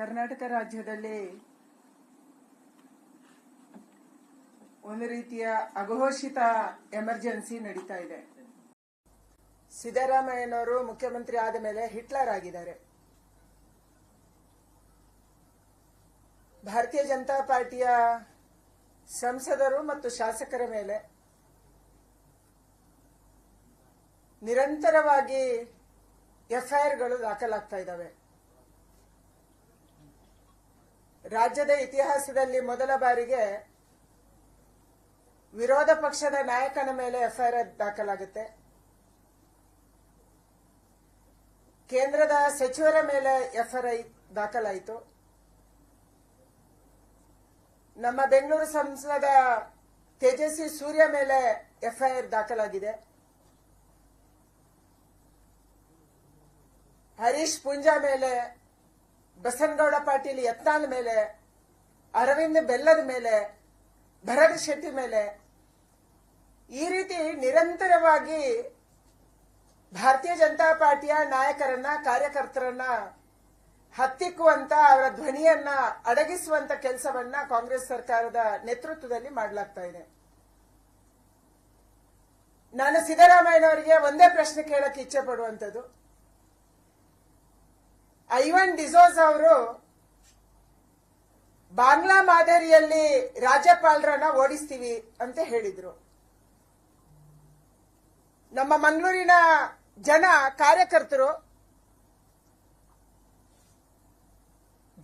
ಕರ್ನಾಟಕ ರಾಜ್ಯದಲ್ಲಿ ಒಂದು ರೀತಿಯ ಅಘೋಷಿತ ಎಮರ್ಜೆನ್ಸಿ ನಡೀತಾ ಇದೆ. ಸಿದ್ದರಾಮಯ್ಯನವರು ಮುಖ್ಯಮಂತ್ರಿ ಆದ ಮೇಲೆ ಹಿಟ್ಲರ್ ಆಗಿದ್ದಾರೆ. ಭಾರತೀಯ ಜನತಾ ಪಾರ್ಟಿಯ ಸಂಸದರು ಮತ್ತು ಶಾಸಕರ ಮೇಲೆ ನಿರಂತರವಾಗಿ ಎಫ್ಐಆರ್ಗಳು ದಾಖಲಾಗ್ತಾ ಇದ್ದಾವೆ. ರಾಜ್ಯದ ಇತಿಹಾಸದಲ್ಲಿ ಮೊದಲ ಬಾರಿಗೆ ವಿರೋಧ ಪಕ್ಷದ ನಾಯಕನ ಮೇಲೆ ಎಫ್ಐಆರ್ ದಾಖಲಾಗುತ್ತೆ. ಕೇಂದ್ರದ ಸಚಿವರ ಮೇಲೆ ಎಫ್ಐಆರ್ ದಾಖಲಾಯಿತು. ನಮ್ಮ ಬೆಂಗಳೂರು ಸಂಸದ ತೇಜಸ್ವಿ ಸೂರ್ಯ ಮೇಲೆ ಎಫ್ಐಆರ್ ದಾಖಲಾಗಿದೆ. ಹರೀಶ್ ಪುಂಜಾ ಮೇಲೆ ಬಸನಗೌಡ ಪಾಟೀಲ್ ಯತ್ನಾಲ್ ಮೇಲೆ, ಅರವಿಂದ್ ಬೆಲ್ಲದ ಮೇಲೆ, ಭರತ್ ಶೆಟ್ಟಿ ಮೇಲೆ, ಈ ರೀತಿ ನಿರಂತರವಾಗಿ ಭಾರತೀಯ ಜನತಾ ಪಾರ್ಟಿಯ ನಾಯಕರನ್ನ, ಕಾರ್ಯಕರ್ತರನ್ನ ಹತ್ತಿಕ್ಕುವಂತ, ಅವರ ಧ್ವನಿಯನ್ನ ಅಡಗಿಸುವಂತ ಕೆಲಸವನ್ನ ಕಾಂಗ್ರೆಸ್ ಸರ್ಕಾರದ ನೇತೃತ್ವದಲ್ಲಿ ಮಾಡಲಾಗ್ತಾ ಇದೆ. ನಾನು ಸಿದ್ದರಾಮಯ್ಯನವರಿಗೆ ಒಂದೇ ಪ್ರಶ್ನೆ ಕೇಳಕ್ಕೆ ಇಚ್ಛೆ ಪಡುವಂತದ್ದು ಐವನ್ ಡಿಸೋಸ್ ಅವರು ಬಾಂಗ್ಲಾ ಮಾದರಿಯಲ್ಲಿ ರಾಜ್ಯಪಾಲರನ್ನ ಓಡಿಸ್ತೀವಿ ಅಂತ ಹೇಳಿದ್ರು. ನಮ್ಮ ಮಂಗಳೂರಿನ ಜನ ಕಾರ್ಯಕರ್ತರು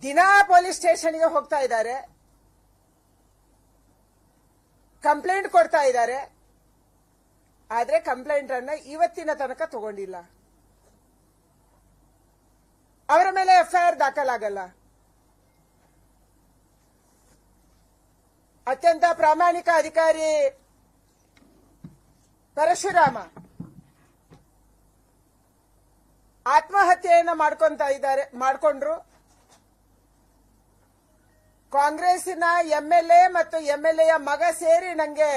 ದಿನಾ ಪೊಲೀಸ್ ಸ್ಟೇಷನ್ಗೆ ಹೋಗ್ತಾ ಇದ್ದಾರೆ. ಕಂಪ್ಲೇಂಟ್ ಕೊಡ್ತಾ ಇದ್ದಾರೆ. ಆದ್ರೆ ಕಂಪ್ಲೇಂಟ್ ಅನ್ನ ಇವತ್ತಿನ ತನಕ ತಗೊಂಡಿಲ್ಲ. ಅವರ ಮೇಲೆ ಎಫ್ಐಆರ್ ದಾಖಲಾಗಲ್ಲ. ಅತ್ಯಂತ ಪ್ರಾಮಾಣಿಕ ಅಧಿಕಾರಿ ಪರಶುರಾಮ ಆತ್ಮಹತ್ಯೆಯನ್ನ ಮಾಡ್ಕೊಂತ ಇದ್ದಾರೆ, ಮಾಡಿಕೊಂಡ್ರು. ಕಾಂಗ್ರೆಸ್ಸಿನ ಎಂಎಲ್ಎ ಮತ್ತು ಎಂಎಲ್ಎಯ ಮಗ ಸೇರಿ ನಂಗೆ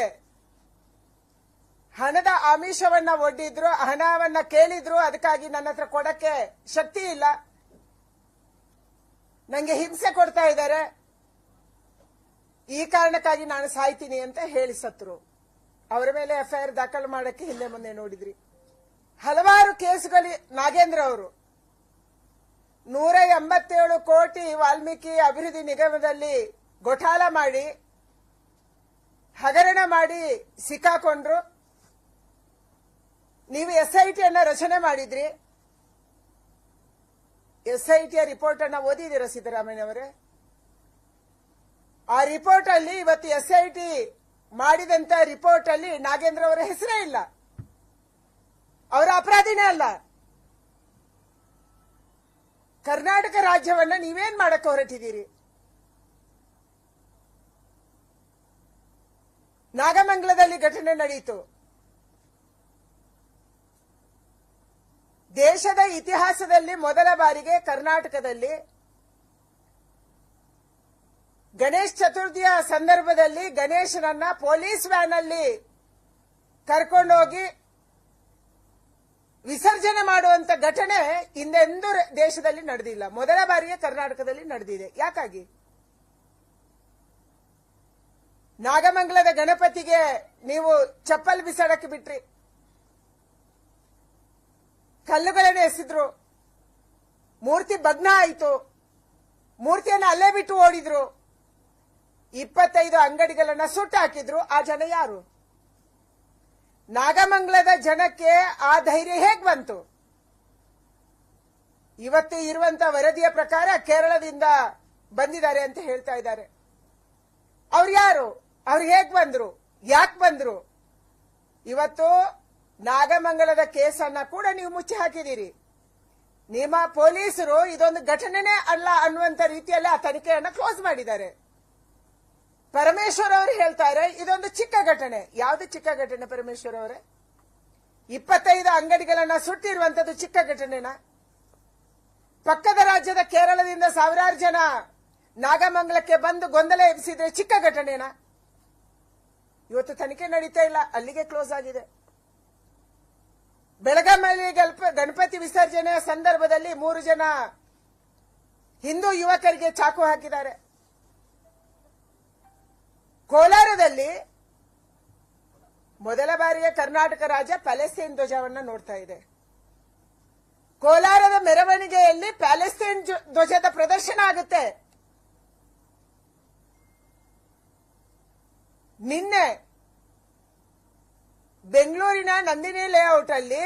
ಹಣದ ಆಮಿಷವನ್ನ ಒಡ್ಡಿದ್ರು, ಹಣವನ್ನ ಕೇಳಿದ್ರು, ಅದಕ್ಕಾಗಿ ನನ್ನ ಹತ್ರ ಕೊಡಕ್ಕೆ ಶಕ್ತಿ ಇಲ್ಲ. ನಂಗೆ ಹಿಂಸೆ ಕೊಡ್ತಾ ಇದ್ದಾರೆ. ಈ ಕಾರಣಕ್ಕಾಗಿ ನಾನು ಸಾಯ್ತೀನಿ ಅಂತ ಹೇಳಿ ಸತ್ರು. ಅವರ ಮೇಲೆ ಎಫ್ಐಆರ್ ದಾಖಲು ಮಾಡಕ್ಕೆ ಹಿಂದೆ ಮುಂದೆ ನೋಡಿದ್ರಿ. ಹಲವಾರು ಕೇಸುಗಳು ನಾಗೇಂದ್ರ ಅವರು. ನೂರ ಎಂಬತ್ತೇಳು ಕೋಟಿ ವಾಲ್ಮೀಕಿ ಅಭಿವೃದ್ಧಿ ನಿಗಮದಲ್ಲಿ ಘೋಟಾಲ ಮಾಡಿ, ಹಗರಣ ಮಾಡಿ ಸಿಕ್ಕಾಕೊಂಡ್ರು. ನೀವು ಎಸ್ಐಟಿಯನ್ನ ರಚನೆ ಮಾಡಿದ್ರಿ. ಎಸ್ಐಟಿಯ ರಿಪೋರ್ಟ್ ಅನ್ನ ಓದಿದ್ದೀರಾ ಸಿದ್ದರಾಮಯ್ಯ ಅವರೇ? ಆ ರಿಪೋರ್ಟ್ ಅಲ್ಲಿ ಇವತ್ತು ಎಸ್ಐಟಿ ಮಾಡಿದಂತ ರಿಪೋರ್ಟ್ ಅಲ್ಲಿ ನಾಗೇಂದ್ರ ಅವರ ಹೆಸರೇ ಇಲ್ಲ. ಅವರ ಅಪರಾಧಿನೇ ಅಲ್ಲ. ಕರ್ನಾಟಕ ರಾಜ್ಯವನ್ನ ನೀವೇನ್ ಮಾಡಕ್ಕೆ ಹೊರಟಿದ್ದೀರಿ? ನಾಗಮಂಗಲದಲ್ಲಿ ಘಟನೆ ನಡೆಯಿತು ದೇಶದ ಇತಿಹಾಸದಲ್ಲಿ ಮೊದಲ ಬಾರಿಗೆ ಕರ್ನಾಟಕದಲ್ಲಿ ಗಣೇಶ್ ಚತುರ್ಥಿಯ ಸಂದರ್ಭದಲ್ಲಿ ಗಣೇಶನನ್ನ ಪೊಲೀಸ್ ವ್ಯಾನ್ ಅಲ್ಲಿ ಕರ್ಕೊಂಡೋಗಿ ವಿಸರ್ಜನೆ ಮಾಡುವಂತ ಘಟನೆ ಹಿಂದೆಂದೂ ದೇಶದಲ್ಲಿ ನಡೆದಿಲ್ಲ. ಮೊದಲ ಬಾರಿಗೆ ಕರ್ನಾಟಕದಲ್ಲಿ ನಡೆದಿದೆ. ಯಾಕಾಗಿ? ನಾಗಮಂಗಲದ ಗಣಪತಿಗೆ ನೀವು ಚಪ್ಪಲ್ ಬಿಸಾಡಕ್ಕೆ ಬಿಟ್ರಿ. ಕಲ್ಲುಗಳನ್ನು ಎಸೆದ್ರು. ಮೂರ್ತಿ ಭಗ್ನ ಆಯಿತು. ಮೂರ್ತಿಯನ್ನು ಅಲ್ಲೇ ಬಿಟ್ಟು ಓಡಿದ್ರು. ಇಪ್ಪತ್ತೈದು ಅಂಗಡಿಗಳನ್ನ ಸುಟ್ಟು ಹಾಕಿದ್ರು ಆ ಜನ ಯಾರು? ನಾಗಮಂಗಲದ ಜನಕ್ಕೆ ಆ ಧೈರ್ಯ ಹೇಗ್ ಬಂತು? ಇವತ್ತು ಇರುವಂತ ವರದಿಯ ಪ್ರಕಾರ ಕೇರಳದಿಂದ ಬಂದಿದ್ದಾರೆ ಅಂತ ಹೇಳ್ತಾ ಇದ್ದಾರೆ. ಅವ್ರು ಯಾರು? ಅವ್ರು ಹೇಗ್ ಬಂದ್ರು? ಯಾಕೆ ಬಂದ್ರು? ಇವತ್ತು ನಾಗಮಂಗಲದ ಕೇಸನ್ನ ಕೂಡ ನೀವು ಮುಚ್ಚಿ ಹಾಕಿದ್ದೀರಿ. ನಿಮ್ಮ ಪೊಲೀಸರು ಇದೊಂದು ಘಟನೆನೇ ಅಲ್ಲ ಅನ್ನುವಂತ ರೀತಿಯಲ್ಲಿ ಆ ತನಿಖೆಯನ್ನ ಕ್ಲೋಸ್ ಮಾಡಿದ್ದಾರೆ. ಪರಮೇಶ್ವರ್ ಅವರು ಹೇಳ್ತಾರೆ ಇದೊಂದು ಚಿಕ್ಕ ಘಟನೆ. ಯಾವುದು ಚಿಕ್ಕ ಘಟನೆ ಪರಮೇಶ್ವರ್ ಅವರೇ? ಇಪ್ಪತ್ತೈದು ಅಂಗಡಿಗಳನ್ನ ಸುಟ್ಟಿರುವಂತದ್ದು ಚಿಕ್ಕ ಘಟನೆನಾ? ಪಕ್ಕದ ರಾಜ್ಯದ ಕೇರಳದಿಂದ ಸಾವಿರಾರು ಜನ ನಾಗಮಂಗಲಕ್ಕೆ ಬಂದು ಗೊಂದಲ ಎಬ್ಬಿಸಿದ್ರೆ ಚಿಕ್ಕ ಘಟನೆನಾ? ಇವತ್ತು ತನಿಖೆ ನಡೀತಾ ಇಲ್ಲ, ಅಲ್ಲಿಗೆ ಕ್ಲೋಸ್ ಆಗಿದೆ. ಬೆಳಗಾವಿಯಲ್ಲಿ ಗಣಪತಿ ವಿಸರ್ಜನೆಯ ಸಂದರ್ಭದಲ್ಲಿ ಮೂರು ಜನ ಹಿಂದೂ ಯುವಕರಿಗೆ ಚಾಕು ಹಾಕಿದ್ದಾರೆ. ಕೋಲಾರದಲ್ಲಿ ಮೊದಲ ಬಾರಿಗೆ ಕರ್ನಾಟಕ ರಾಜ್ಯ ಪ್ಯಾಲೆಸ್ತೀನ್ ಧ್ವಜವನ್ನು ನೋಡ್ತಾ ಇದೆ. ಕೋಲಾರದ ಮೆರವಣಿಗೆಯಲ್ಲಿ ಪ್ಯಾಲೆಸ್ತೀನ್ ಧ್ವಜದ ಪ್ರದರ್ಶನ ಆಗುತ್ತೆ. ನಿನ್ನೆ ಬೆಂಗಳೂರಿನ ನಂದಿನಿ ಲೇಔಟ್ ಅಲ್ಲಿ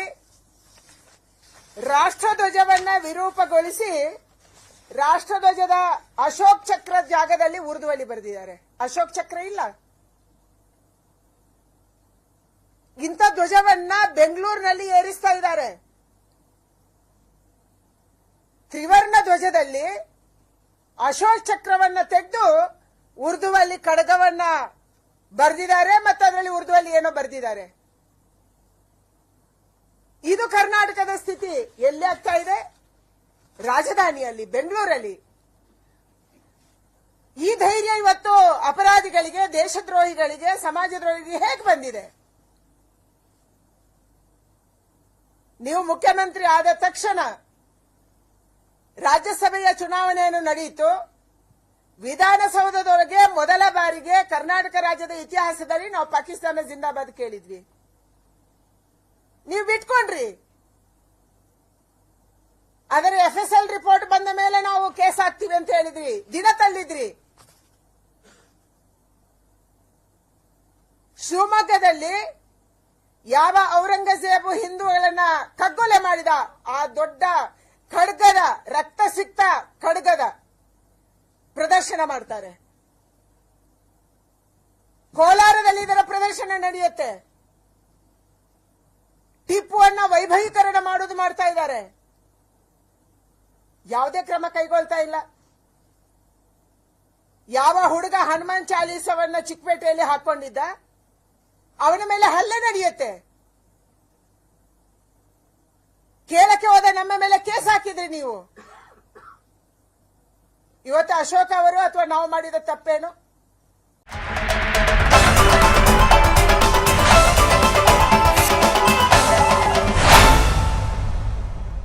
ರಾಷ್ಟ್ರಧ್ವಜವನ್ನ ವಿರೂಪಗೊಳಿಸಿ ರಾಷ್ಟ್ರಧ್ವಜದ ಅಶೋಕ್ ಚಕ್ರ ಜಾಗದಲ್ಲಿ ಉರ್ದುವಲ್ಲಿ ಬರೆದಿದ್ದಾರೆ. ಅಶೋಕ್ ಚಕ್ರ ಇಲ್ಲ. ಇಂಥ ಧ್ವಜವನ್ನ ಬೆಂಗಳೂರಿನಲ್ಲಿ ಏರಿಸ್ತಾ ಇದ್ದಾರೆ. ತ್ರಿವರ್ಣ ಧ್ವಜದಲ್ಲಿ ಅಶೋಕ್ ಚಕ್ರವನ್ನ ತೆಗೆದು ಉರ್ದುವಲ್ಲಿ ಕಡಗವನ್ನ ಬರೆದಿದ್ದಾರೆ ಮತ್ತೆ ಅದರಲ್ಲಿ ಉರ್ದುವಲ್ಲಿ ಏನೋ ಬರೆದಿದ್ದಾರೆ. ಇದು ಕರ್ನಾಟಕದ ಸ್ಥಿತಿ. ಎಲ್ಲಿ ಆಗ್ತಾ ಇದೆ? ರಾಜಧಾನಿಯಲ್ಲಿ, ಬೆಂಗಳೂರಲ್ಲಿ. ಈ ಧೈರ್ಯ ಇವತ್ತು ಅಪರಾಧಿಗಳಿಗೆ, ದೇಶದ್ರೋಹಿಗಳಿಗೆ, ಸಮಾಜದ್ರೋಹಿಗಳಿಗೆ ಹೇಗೆ ಬಂದಿದೆ? ನೀವು ಮುಖ್ಯಮಂತ್ರಿ ಆದ ತಕ್ಷಣ ರಾಜ್ಯಸಭೆಯ ಚುನಾವಣೆಯನ್ನು ನಡೆಯಿತು. ವಿಧಾನಸೌಧದೊಳಗೆ ಮೊದಲ ಬಾರಿಗೆ ಕರ್ನಾಟಕ ರಾಜ್ಯದ ಇತಿಹಾಸದಲ್ಲಿ ನಾವು ಪಾಕಿಸ್ತಾನ ಜಿಂದಾಬಾದ್ ಕೇಳಿದ್ವಿ. ನೀವು ಬಿಟ್ಕೊಂಡ್ರಿ. ಅದರ ಎಫ್ ಎಸ್ ಎಲ್ ರಿಪೋರ್ಟ್ ಬಂದ ಮೇಲೆ ನಾವು ಕೇಸ್ ಹಾಕ್ತೀವಿ ಅಂತ ಹೇಳಿದ್ರಿ. ದಿನ ತಳ್ಳಿದ್ರಿ. ಶಿವಮೊಗ್ಗದಲ್ಲಿ ಯಾವ ಔರಂಗಜೇಬು ಹಿಂದೂಗಳನ್ನ ಕಗ್ಗೊಲೆ ಮಾಡಿದ ಆ ದೊಡ್ಡ ಖಡ್ಗದ ರಕ್ತ ಸಿಕ್ತ ಖಡ್ಗದ ಪ್ರದರ್ಶನ ಮಾಡ್ತಾರೆ. ಕೋಲಾರದಲ್ಲಿ ಇದರ ಪ್ರದರ್ಶನ ನಡೆಯುತ್ತೆ. ಟಿಪ್ಪುವನ್ನ ವೈಭವೀಕರಣ ಮಾಡೋದು ಮಾಡ್ತಾ ಇದ್ದಾರೆ. ಯಾವುದೇ ಕ್ರಮ ಕೈಗೊಳ್ತಾ ಇಲ್ಲ. ಯಾವ ಹುಡುಗ ಹನುಮಾನ್ ಚಾಲೀಸವನ್ನ ಚಿಕ್ಕಪೇಟೆಯಲ್ಲಿ ಹಾಕೊಂಡಿದ್ದ? ಅವನ ಮೇಲೆ ಹಲ್ಲೆ ನಡೆಯುತ್ತೆ. ಕೇಳಕ್ಕೆ ಹೋದ ನಮ್ಮ ಮೇಲೆ ಕೇಸ್ ಹಾಕಿದ್ರಿ ನೀವು. ಇವತ್ತು ಅಶೋಕ್ ಅವರು ಅಥವಾ ನಾವು ಮಾಡಿದ ತಪ್ಪೇನು?